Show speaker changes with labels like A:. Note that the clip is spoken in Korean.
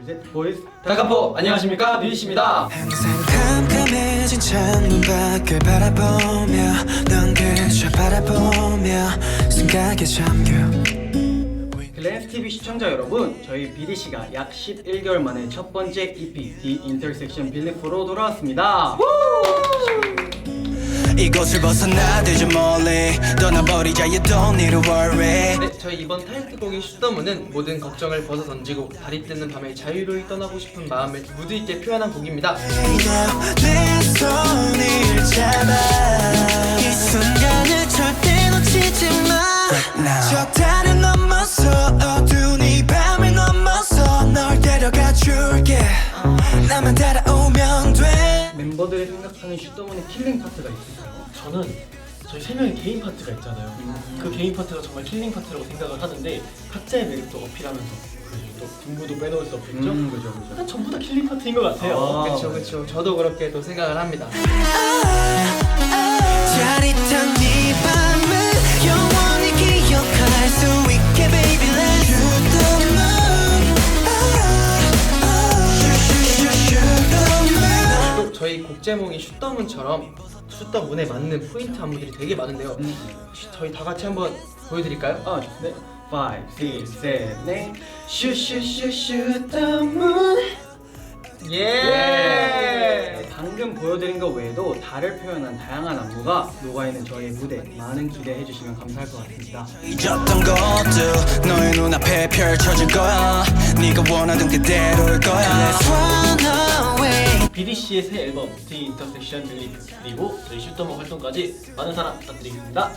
A: 둘셋 보이스.
B: 다카포 안녕하십니까? 뮤지씨입니다.
C: 항상 깜깜해진 창문 밖을 바라보며 넌 그저 바라보며 생각에 잠겨.
A: 글랜스 TV 시청자 여러분, 저희 비디 씨가 약 11개월 만에 첫 번째 EP The Intersection Belief로 돌아왔습니다.
C: 이곳을 벗어나들 멀리 떠나버리자 you don't need to worry.
B: 네, 저희 이번 타이틀곡인 슈더문은 모든 걱정을 벗어 던지고 달이 뜨는 밤에 자유로이 떠나고 싶은 마음을 무드 있게 표현한 곡입니다.
C: 내 손을 잡아 이 순간을 절대 놓치지 마 저 달을 넘어서 어두운 이 밤을 넘어서 널 데려가 줄게. 나만 따라오면 돼
A: 멤버들이 생각하는 슈더문의 킬링 파트가 있을까요?
D: 저는 저희 세 명의 개인 파트가 있잖아요. 그 개인 파트가 정말 킬링 파트라고 생각을 하는데 각자의 메리트 어필하면서 그리고 또 딩구도 빼놓을 수 없겠죠.
A: 음, 그죠, 그죠.
D: 약간 전부 다 킬링 파트인 것 같아요.
A: 아.
B: 그렇죠 그렇죠 저도 그렇게 또 생각을 합니다 제목이 슈더문처럼 슈더문에 맞는 포인트 안무들이 되게 많은데요
A: 음.
B: 혹시 저희 다 같이 한번 보여드릴까요?
A: 아, 네. 5, 6, 7, 8.
B: 슈슈슈슈 더문 예
A: 방금 보여드린 것 외에도 달을 표현한 다양한 안무가 녹아있는 저희의 무대 많은 기대해 주시면 감사할 것 같습니다.
C: 잊었던 것도 너의 눈앞에 펼쳐질 거야 네가 원하던 그대로일 거야 Let's run away
D: 비디 씨의 새 앨범 The Intersection Belief 그리고 저희 슈터머 활동까지 많은 사랑 부탁드리겠습니다.